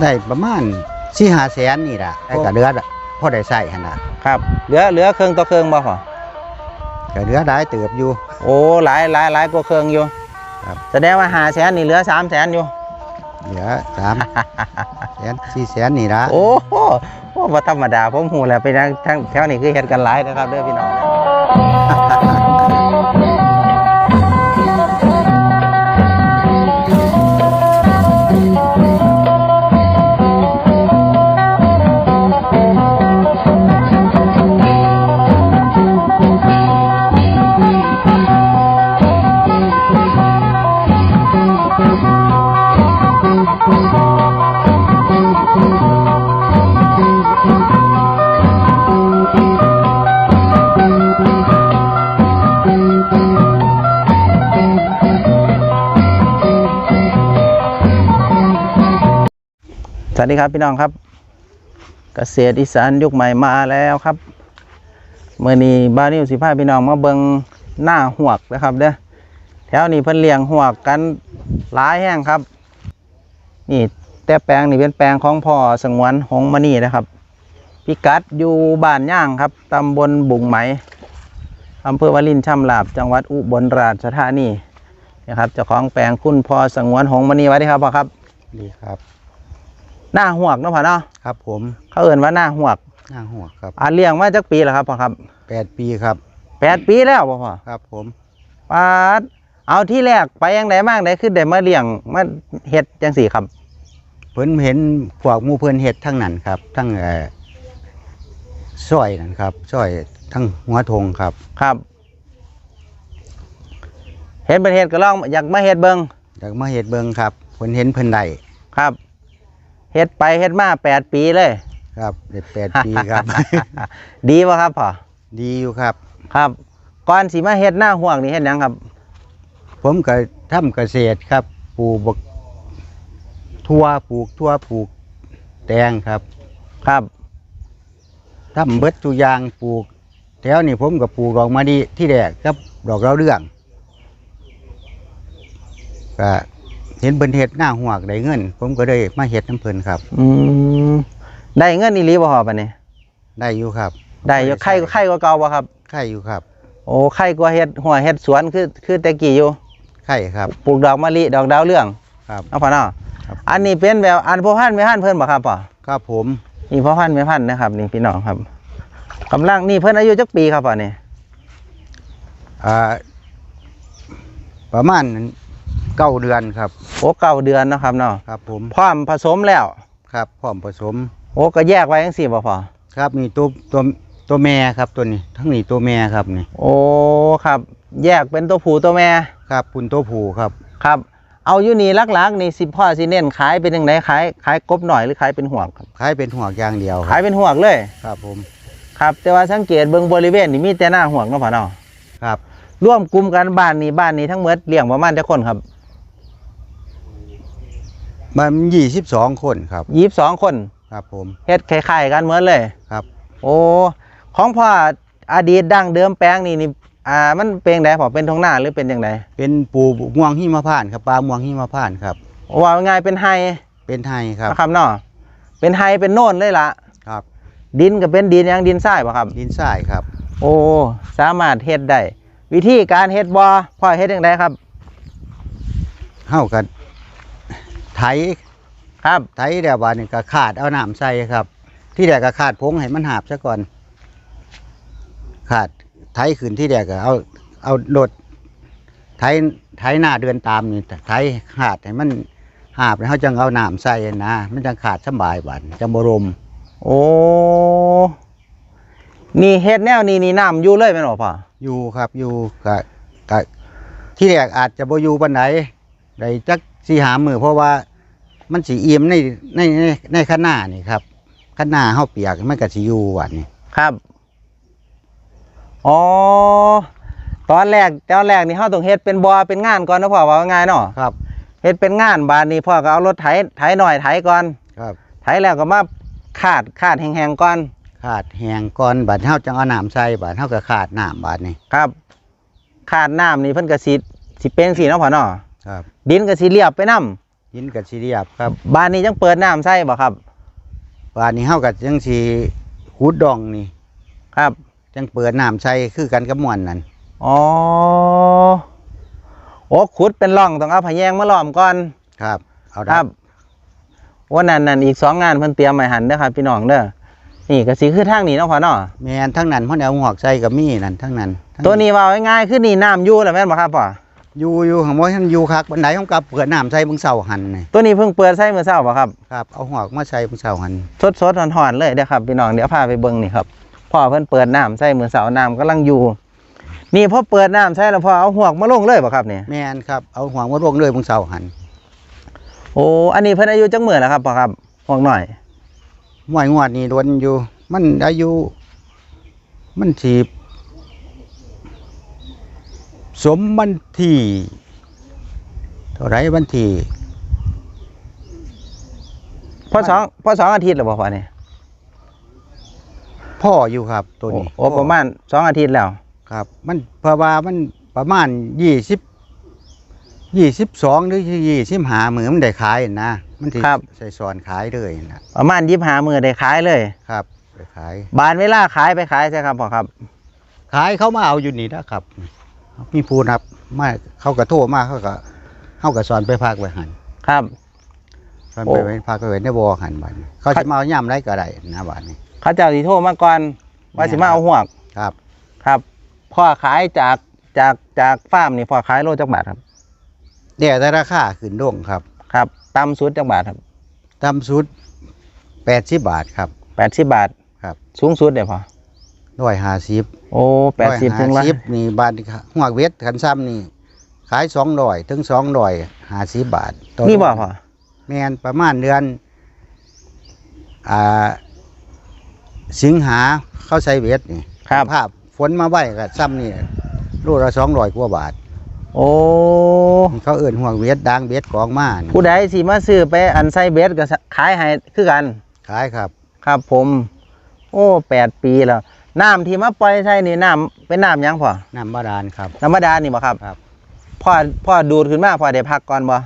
ได้ประมาณสี่ห้าแสนนี่ล่ะได้ก็เหลือพอได้ใส่หั่นน่ะครับเหลือเหลือเครื่องต่อเครื่องบ่พ่อก็เหลือได้เติบอยู่ โอ้หลายหลายหลายกว่าเครื่องอยู่ครับแสดงว่าหาแสนนี่เหลือสามแสนอยู่เหลือสามแสนสี่แสนนี่ละโอ้โหโอ้บ่ธรรมดาผมหูแหล้วไปทางทางแถวนี้คือเฮ็ดกันหลายนะครับเด้อพี่น้อง สวัสดีครับพี่น้องครับ เกษตรอีสานยุคใหม่มาแล้วครับเมื่อนี้บ้านนิวสิพาพี่น้องมาเบิงหน้าหวกนะครับเด้อแถวนี้เพิ่นเลี้ยงหวกกันหลายแห้งครับ นี่แต่แปลงนี่เป็นแปลงของพ่อสงวนหงมณีนะครับ พิกัดอยู่บ้านย่างครับตำบลบุงไหมอำเภอวารินช่ำลาบจังหวัดอุบลราชธานีนะครับเจ้าของแปลงคุณพ่อสงวนหงมณีไว้ดีครับพ่อครับดีครับ หน้าหวกเนาะพ่อเนาะครับ ผมเขาเอ่นว่าหน้าหวกหน้าหัวครับอ่าเลี้ยงมาจักปีแล้วครับพ่อครับแปดปีครับ แปดปีแล้วพ่อพ่อครับผมปาดเอาที่แรกไปยังไดมากได้คือได้มาเลี้ยงมาเฮ็ดจังสี่ครับ เพิ่นเห็นพวกหมูเพิ่นเห็ดทั้งนั้นครับ ทั้งเอ่อซอยนั่นครับซอยทั้งหัวธงครับ ครับ เห็นประเทศก็ลองอยากมาเฮ็ดเบิงอยากมาเห็ดเบิงครับเพิ่นเห็นเพิ่นได้ครับ เฮ็ดไปเฮ็ดมาแปดปีเลย ครับได้แปดปีครับ ดีป่ะครับพ่อดีอยู่ครับ ครับก่อนสิมาเฮ็ดหน้าห่วงนี่เฮ็ดหยังครับ ผมก็ทำเกษตรครับปลูกบักทั่วปลูกทั่วปลูกแตงครับครับทำเบิดทุกอย่างปลูก แถวนี้ผมก็ปลูกดอกมะลิที่แรกกับดอกเราวเรื่องก็ เห็นเพิ่นเฮ็ดหน้าหวกได้เงิน ผมก็เลยมาเฮ็ดน้ำเพิ่นครับ อืมได้เงินอีหลีบ่พ่อปะนี่ได้อยู่ครับได้อยู่ไข่ไข่กว่าเก่าบ่ครับ ไข่อยู่ครับโอ้ไข่กว่าเฮ็ดหัวเฮ็ดสวนคือคือแต่กี้อยู่ไข่ครับ ปลูกดอกมะลิดอกดาวเรืองครับ เอาพ่อเนาะครับ อันนี้เป็นแบบอันพ่อพันธุ์ไม่พันธุ์เพิ่นบ่ครับพ่อครับผมนี่พ่อพันธุ์ไม่พันธุ์นะครับนี่พี่น้องครับกำลังนี่เพิ่นอายุจักปีครับพ่อนี่อ่าประมาณ เก้าเดือนครับโอ้เก้าเดือนเนาะครับเนาะครับผมพร้อมผสมแล้ว ครับพร้อมผสม โอ้ก็แยกไว้จังซี่บ่พ่อครับนี่ตัวตัวตัวแม่ครับตัวนี้ทั้งนี้ตัวแม่ครับนี่โอ้ครับ แยกเป็นตัวผู้ตัวแม่ครับปุ่นตัวผู้ครับครับ เอาอยู่นี่หลักๆนี่สิพ่อสิเน้นขายเป็นจังไดขายขายกบหน่อยหรือขายเป็นหวกครับขายเป็นหัวกอย่างเดียวคขารัยบเป็นหวกเลย ครับผมครับ แต่ว่าสังเกตเบิ่งบริเวณนี่มีแต่หน้าหวกเนาะพ่อเนาะครับ ร่วมกลุ่มกันบ้านนี้บ้านนี้ทั้งหมดเลี้ยงประมาณจักคนครับ มันยี่สิบสองคนครับยี่สิบสองคนครับผมเฮ็ดคล้ายๆกันเหมือนเลยครับ โอ้ของพ่ออดีตดั้งเดิมแปลงนี่นี่อ่ามันเป็นจังไดพอเป็นทงหน้าหรือเป็นจังไดเป็นปูม่วงหิมพานต์ครับปลาม่วงหิมพานต์ครับว่าง่ายเป็นไฮเป็นไทยครับนะครับเนาะเป็นไฮเป็นโน่นเลยล่ะครับ ดินก็เป็นดินหยังดินทรายป่ะครับ ดินทรายครับ โอ้สามารถเฮ็ดได้วิธีการเฮ็ดบ่พ่อเฮ็ดจังไดครับเข้ากัน ไถครับไถเดี๋ยววันนี้ก็ขาดเอาน้ำใส่ครับ ที่แรกก็ขาดพงให้มันหาบซะก่อน ขาดไถขึ้นที่แรกก็เอาเอาโดดไถไถหน้าเดือนตามนี่ไถขาดให้มันหาบแล้วเขาจังเอาน้ำใส่นะมันจังขาดสำบายบันจังบรมโอ้นี่เฮ็ดแนวนี้นี่น้ำอยู่เลยแม่นบ่พ่ออยู่ครับอยู่กะกะที่แรกอาจจะบ่อยู่ปันไหนได้จักสีหามือเพราะว่า มันสีเอี่ยมในในในในข้างหน้านี่ครับข้างหน้าเฮาเปียกมันก็สิอยู่หวันนี่ครับ อ๋อ ตอนแรกตอนแรกนี่เฮาต้องเฮ็ดเป็นบ่อเป็นงานก่อนนะพ่อว่าง่ายเนาะครับเฮ็ดเป็นงานบาดนี้พ่อก็เอารถไถไถหน่อยไถก่อนครับ ไถแล้วก็มาคาดคาดแห้งๆก่อนขาดแหงก่อนบาดเฮาจังเอาน้ำใส่บาดเฮาก็ขาดน้ำบาดนี่ครับคาดน้ำนี่เพิ่นก็สิสิเป็นสิเนาะพ่อเนาะครับ ดินก็สิเรียบไปนํ หินกับสีเรียบครับบ้านนี้ยังเปิดน้ำใส่บ่ครับป่านนี้เฮากับจังสีขุดดองนี่ครับจังเปิดน้ำใส่คือกันกับม่วนนั่นอ๋อโอ้ขุดเป็นร่องต้องเอาผาแยงมาล้อมก่อนครับ เอาคดัรับบวันนั้นนั่นอีกสองงานเพิ่นเตรียมไว้หันเด้อครับพี่น้องเด้อนี่ก็สิคือทางนี้เนาะพ่อเนาะแม่นทั้งนั้นเพิ่นเอาหอกใส่กับมีนั่นทั้งนั้นทั้ง ตัวนี้ว่าง่ายๆคือนี่น้ำอยู่แล้วแม่นบ่ครับพ่อ อยู่อยู่ของบ่ทันอยู่คักบันไดของกับเปิดน้ำใส่เบิ่งเสาหันนี่ตัวนี้เพิ่งเปิดใส่มื้อเช้าบ่ครับครับเอาหอกมาใส่เบิ่งเสาหันสดๆหอนๆเลยเด้อครับพี่น้องเดี๋ยวพาไปเบิ่งนี่ครับพ่อเพิ่นเปิดน้ำใส่มื้อเช้าน้ำกำลังอยู่ นี่พอเปิดน้ำใส่แล้วพ่อเอาหวกมาลงเลยบ่ครับนี่แม่นครับเอาหอกมาลงเลยเบิ่งเสาหันโอ้อันนี้เพิ่นอายุจักมื้อแล้วครับพ่อครับหวกหน่อยหวยงวดนี่โดนอยู่ มันอายุมันสิ สมวันที่เท่าไหรวันที่พอสองพอสองอาทิตย์แล้วบ่พ่อนี่พ่ออยู่ครับตัวนี้โอ้ประมาณสองอาทิตย์แล้วครับ มันเพราะว่ามันประมาณยี่สิบยี่สิบสองหรือยี่สิบหามือมันได้ขายนะมันสิใส่ซอนขายเลยนะประมาณยี่ห้ามือได้ขายเลยครับได้ขาย บานเวลาขายไปขายใช่ครับพ่อครับ ขายเขามาเอาอยู่นี่นะครับ มีผู้นับมาเขาก็โทรมาเขาก็เขาก็สอนไปพักไว้หันครับ สอนโอ้ ไปไว้พักไว้ในบ่อหันบัดนี้เขาจะมาเอาย่ำไรก็ได้นะบัดนี้ เขาเจ้าสีโทรมาก่อนว่าสิมาเอาหวกครับครับพ่อขายจากจากจากฟาร์มนี่พ่อขายโลจักบาทครับเดี๋ยวแต่ราคาขึ้นโด่งครับครับต่ำสุดจักบาทครับต่ำสุดแปดสิบบาทครับ แปดสิบบาทครับ สูงสุดเดี๋ยวพอ ร้อยห้าสิบโอ้แปดสิบถึงละสิบนี่บาทนี่ครับหัวเวทขันซ้ำนี่ ขายสองร้อยถึงสองร้อยห้าสิบบาทต่อนี่บ่พ่อแมนประมาณเดือนอ่าสิงหาเข้าใส่เวทนี่ครับภาพฝนมาไว้กับซ้ำนี่รูละสองร้อยกว่าบาท โอ้เขาเอื่นห่วงเวทดังเวทกองมานี่ผู้ใดสิมาซื้อไปอันไซเบสก็ขายให้คือกัน ขายครับ ครับผม โอ้แปดปีแล้ว น้ำที่มาปล่อยใช่นี่น้ำเป็นน้ำหยังพ่อน้ำบาดาลครับธรรมดานี่บ่ครับครับพ่อพ่อดูดขึ้นมาพ่อได้พักก่อนบ่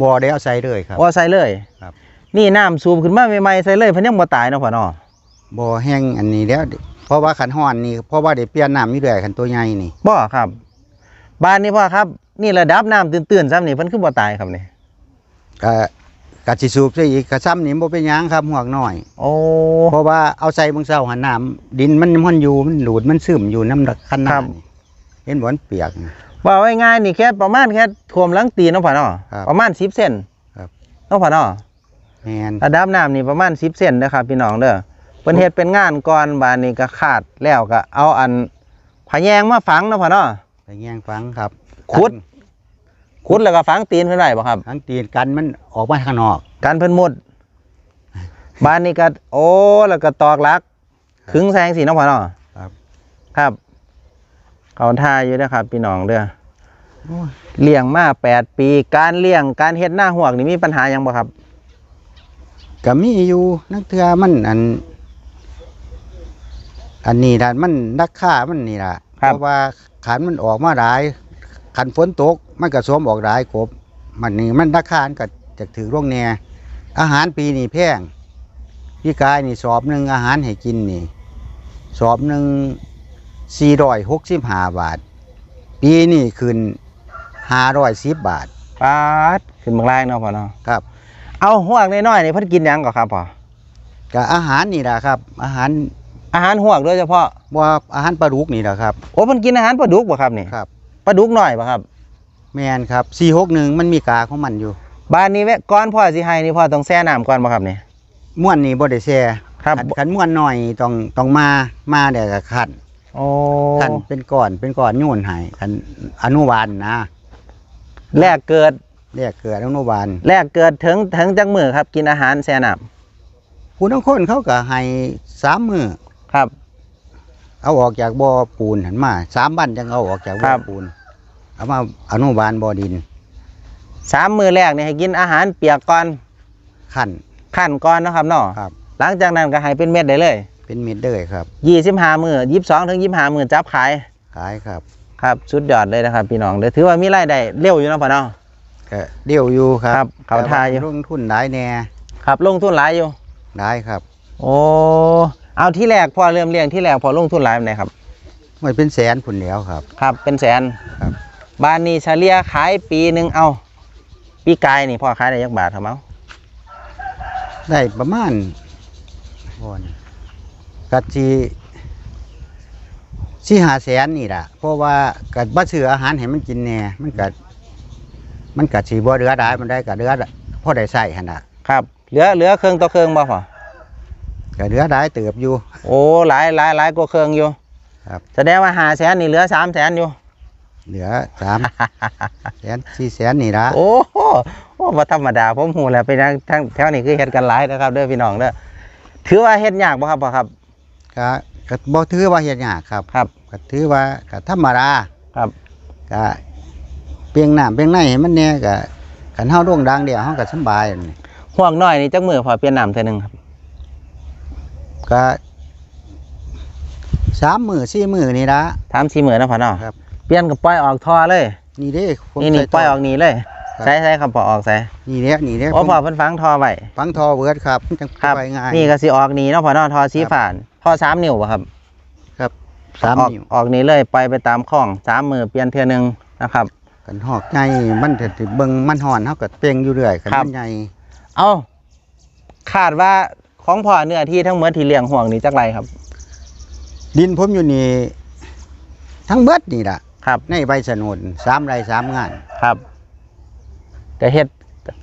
บ่ได้เอาใส่เลยครับอ๋อใส่เลยครับ นี่น้ำสูบขึ้นมาใหม่ๆใส่เลยเพิ่นยังบ่ตายเนาะพ่อเนาะบ่แห้งอันนี้แล้วเพราะว่าขันห้อนนี่เพราะว่าได้เปลี่ยนน้ำอยู่เรื่อยขันตัวใหญ่นี่บ่ครับ บ้านนี้พ่อครับ นี่ระดับน้ำตื้นๆซ้ำนี่เพิ่นคือบ่ตายครับนี่ก็ กะสิสูบซะอีกกะซ้ำนี่บ่เป็นหยังครับห่วงน้อย โอ้เพราะว่าเอาใส่เบางเช้าหันน้ำดินมันมันอยู่มันหลูดมันซึมอยู่น้ำคันน้ำนี่เห็นบ่มันเปียกนี่ว่าไว้ง่ายนี่แค่ประมาณแค่ท่วมหลังตีนเนาะพ่อเนาะครับประมาณ10เซนครับ เนาะพ่อเนาะ แม่นระดับน้ำนี่ประมาณ 10เซนนะครับพี่น้องเด้อเพิ่นเฮ็ดเป็นงานก่อนบ้านนี้ก็ขาดแล้วก็เอาอันผาแยงมาฝังเนาะพ่อเนาะ ไปแย่งฟังครับขุด ขุดแล้วก็ฝังตีนเพิ่นไว้บ่ครับ ทั้งตีนกันมันออกมาข้างนอกการเพิ่นมุด บ้านนี้ก็โอ้แล้วก็ตอกหลัก ขึงแซงสีน้องพ่อเนาะครับ ครับ เขาท่าอยู่นะครับพี่น้องเด้อโอ้ยเลี้ยงมาแปดปี การเลี้ยงการเฮ็ดหน้าหวกนี่มีปัญหาหยังบ่ครับ ก็มีอยู่นักเทือมันอัน อันนี้ด้านมันนักฆ่ามันนี่ล่ะครับ เพราะว่าขันมันออกมาหลาย ขันฝนตกมันก็สวมออกหลายกบมันนี่มันนักฆ่ามันก็จะถือร่วงแน่อาหารปีนี้แพงพี่กายนี่สอบหนึ่งอาหารให้กินนี่ สอบหนึ่งสี่ร้อยหกสิบห้าบาท ปีนี้ขึ้นห้าร้อยสิบบาทปาดขึ้นบางแรงเนาะพ่อเนาะครับ เอาหวกน้อยๆนี่เพิ่นกินหยังก่อครับพ่อกับอาหารนี่แหละครับ อาหารอาหารหวกโดยเฉพาะว่าอาหารปลาดุกนี่แหละครับโอ้เพิ่นกินอาหารปลาดุกบ่ครับนี่ครับ ปลาดุกน้อยบ่ครับ แมนครับสี่หกหนึ่งมันมีกาของมันอยู่ บ้านนี้แวะก่อนพ่อสิให้นี่พ่อต้องแช่น้ำก่อนบ่ครับนี่ม้วนนี่บ่ได้แช่ครับ ขันขันม้วนหน่อยต้องต้องมามาเดี๋ยวก็ขันโอ้ขันเป็นก่อนเป็นก่อนโยนให้ขันอนุบาลนะแรกเกิดเรียกเกิดอนุบาลแรกเกิดถึงถึงจักมือครับ กินอาหารแช่น้ำผู้ทั้งคนเขาก็ให้สามมือครับ เอาออกจากบ่อปูนหันมาสามบันจังเอาออกจากคบ่รัอบปูน เอามาอนุบาลบ่อดินสามมือแรกนี่ให้กินอาหารเปียกก่อนขันขั้นก่อนเนาะครับเนาะครับ หลังจากนั้นก็ให้เป็นเม็ดได้เลย เป็นเม็ดเลยครับยี่สิบห้ามือยี่สิบสองถึงยี่สิบห้ามือจับขายขายครับ ครับสุดยอดเลยนะครับ พี่น้องเดี๋ยวถือว่ามีรายได้เร็วอยู่เนาะพ่อเนาะก็เดี่ยวอยู่คครัรับบเขาทายอยู่แต่ว่ลงทุนหลายแน่ครับลงทุนหลายอยู่ได้ครับ โอ้ เอาที่แรกพอเริ่มเลี้ยงที่แรกพอลงทุนหลายปานไหนครับ มันเป็นแสนผุนแล้วครับ ครับ เป็นแสนครับ บ้านนี้เฉลี่ยขายปีหนึ่งเอา ปีกายนี่พ่อขายได้ยักบาทครับเอาได้ประมาณโอนกัดจีสี่หาแสนนี่แหละเพราะว่ากัดบ่ซื้ออาหารให้มันกินแน่มันกัด มันกัดสีบ่เหลือได้มันได้กัดเหลือพอได้ใส่หั่นน่ะครับ เหลือเหลือเครื่องต่อเครื่องบ่พ่อ กัดเหลือได้เติบอยู่ โอ้หลายหลายหลายกว่าเครื่องอยู่ครับ แสดงว่าหาแสนนี่เหลือสามแสนอยู่ เหลือสาม แสนสี่แสนนี่ละโอ้โหโอ้บ่ธรรมดาผมหูแล้วไปทางทางแถวนี้คือเฮ็ดกันหลายนะครับเด้อพี่น้องเด้อถือว่าเฮ็ดยากบ่ครับพ่อครับ ก็ก็บ่ถือว่าเฮ็ดยากครับครับ ก็ถือว่าก็ธรรมดาครับ ก็เปียงน้ำเปียงในให้มันแน่ก็คันเฮาโด่งดังเดียวเฮาก็สำบายนั่นนี่ห่วงน้อยนี่จักมือพอเปลี่ยนน้ำเท่อหนึงครับ ก็สามมือสี่มือนี่ละ ถามสี่มือนะพ่อเนาะครับ เปลี่ยนกับปล่อยออกท่อเลย นี่เด้ผมนี่นี่ใส่ปล่อยออกนี่เลยครับใส่ใส่ครับพอออกใส่นี่เด้นี่เด้โอ้ผมพอเพิ่นฝังท่อไว้ฟังทอเบิดครับมันจังครับ ไปง่ายนี่ก็สิออกนี่เนาะพ่อเนาะท่อสีผ่านท่อสามนิ้วบ่ครับครับสามออกนิ้วออกนี่เลยปล่อยไปตามคลองสามมือเปลี่ยนเทื่อหนึงนะครับ กันหอกใหญ่มันถ้าสิเบิ่งมันห่อนเฮาก็เปียงอยู่เรื่อยคันครับ มันใหญ่เอาคาดว่า ของพ่อเนื้อที่ทั้งหมดที่เลี้ยงห่วงนี่จักไรครับ ดินผมอยู่นี่ทั้งเบิดนี่ล่ะครับ ในใบสนุนสามไร่สามงานครับก็เฮ็ด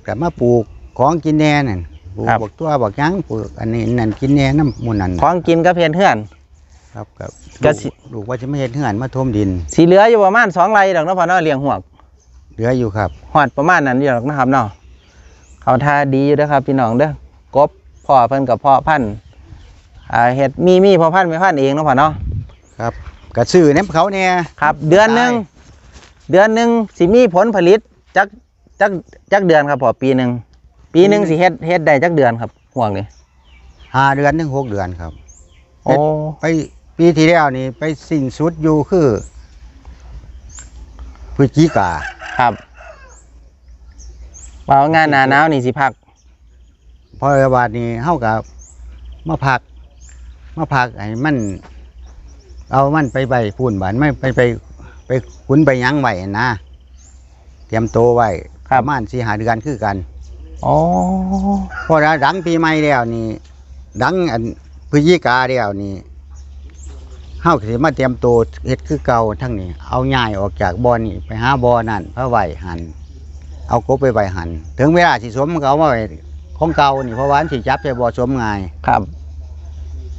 ก็มาปลูกของกินแหน่นั่นปลูกครับ บักตัวบักหยังปลูกอันนี้นั่นกินแหน่น้ำหมูนั่นของกินก็เพียนเฮือน ครับกับก็สิลูกว่าจะไม่เห็นเหือนมาท่วมดิน สีเหลืออยู่ประมาณสองไรดอกเนาะพ่อเนาะเลี้ยงห่วง เหลืออยู่ครับ หอดประมาณนั้นอยู่ดอกนะครับเนาะเขาทาดีอยู่เด้อครับพี่น้องเด้อกบ พ่อเพิ่นกับพ่อพันธุ์อ่าเฮ็ดมีมีพ่อพันธุ์ไม่พันธุ์เองเนาะพ่อเนาะครับกระซื้อเนี่ยเขาเนี่ยครับ เดือนหนึงเดือนหนึงสิมีผลผลิตจักจักจักเดือนครับพ่อปีหนึงปีหนึงสิเฮ็ดเฮ็ดได้จักเดือนครับห่วงนี่ห้าเดือนถึงหกเดือนครับโอ้ไปปีที่แล้วนี่ไปสิ่งสุดอยู่คือพฤศจิกาครับว่างานหนาหนาวนี่สิพัก เพราะว่านี่เฮากับมาพักมาพักไอ้มัน เอามันไปใบพูนบานไม่ไปไปไปขุนไปหยั้งไว้นะ เตรียมโตวไว้ครัปบระมาณสี่หาเดือนคือกันอ๋อพอดังปีใหม่แล้วนี่ดังอันพฤศจิกาแล้วนี่เฮาสิมาเตรียมโตวเฮ็ดคือเก่าทั้งนี้ เอาย่ายออกจากบ่อนี่ไปหาบ่อนั่นพระไหวหันเอากบไปไว้หันถึงเวลาสิสมมันก็เอามาไว้ ของเก่านี่เพราะว่าอันสิจับใส่บ่อสมง่ายครับ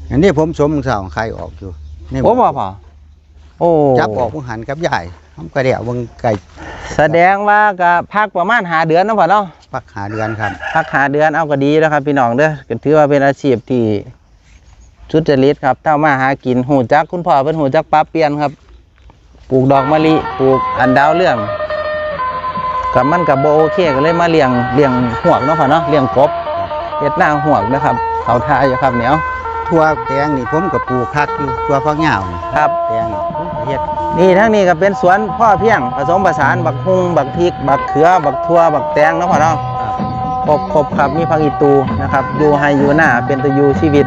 อันนี้ผมสมเสาใครออกอยู่นี่โอ้บ่พอโอ้จับออกผู้หันกับใหญ่ทำกระเดี่ยวเบงไก่แสดงว่าก็พักประมาณหาเดือนเนาะพ่อเนาะปักหาเดือนครับพักหาเดือนเอาก็ดีแล้วครับ พี่น้องเด้อก็ถือว่าเป็นอาชีพที่สุจริตครับเท่ามาหากินหูจักคุณพ่อเป็นหูจักปลาเปลี่ยนครับ ปลูกดอกมะลิปลูกอันดาวเรื่อง กับมันกับโบโอเคก็เลยมาเลี้ยงเลี้ยงหวกเนาะพ่อเนาะเลี้ยงกบเฮ็ดหน้าหวกนะครับเขาทาอยู่ครับเหนียวทั่วแตงนี่ผมกับปลูกคักอยู่ทั่วฟักเหงาวนี่ครับแตงนี่ผมก็เฮ็ดนี่ทั้งนี้ก็เป็นสวนพ่อเพียงผสมผสานบักฮุงบักพริก บักเขือ บักทั่วบักแตงเนาะพ่อเนาะครบครบครับมีพักอีตูนะครับอยู่ให้อยู่หน้าเป็นตัวอยู่ชีวิต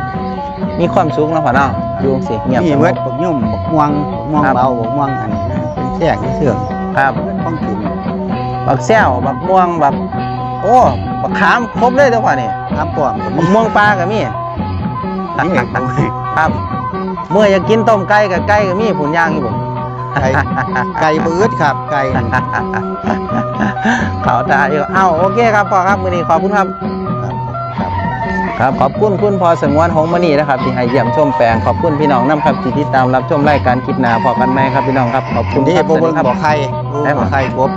มีความสุขเนาะพ่อเนาะอยู่สิเงียบมีสงเบิดบบักยุ่มบักม่วงบักม่วงครับเบาบักม่วงอันนี้นะเป็นแทรกในเสื่องครับต้องกิน บักแซวบักม่วงบักโอ้บักขามครบเลยตัวพ่อนี่น้ำป้อมก็บัมีกม่วงปลาก็มีนี่ครับ เมื่ออยากกินต้มไก่กับไก่ก็มีผุนย่างอยู่ผมไก่ไก่เบืดครับ ไก่นี่ครับเขาตาอยู่เอ้าโอเคครับพ่อครับมื้อนี้ขอบคุณครับครับครับขอบคุณคุณพอสงวนหงส์มณีนะครับที่ให้เยี่ยมชมแปลงขอบคุณพี่น้องน้ำครับที่ติดตามรับชมรายการคลิปหนาพอกันไหมครับพี่น้องครับขอบคุณนี่ครับผมสวัสดีครับบอกใครได้บอกปะใครครบ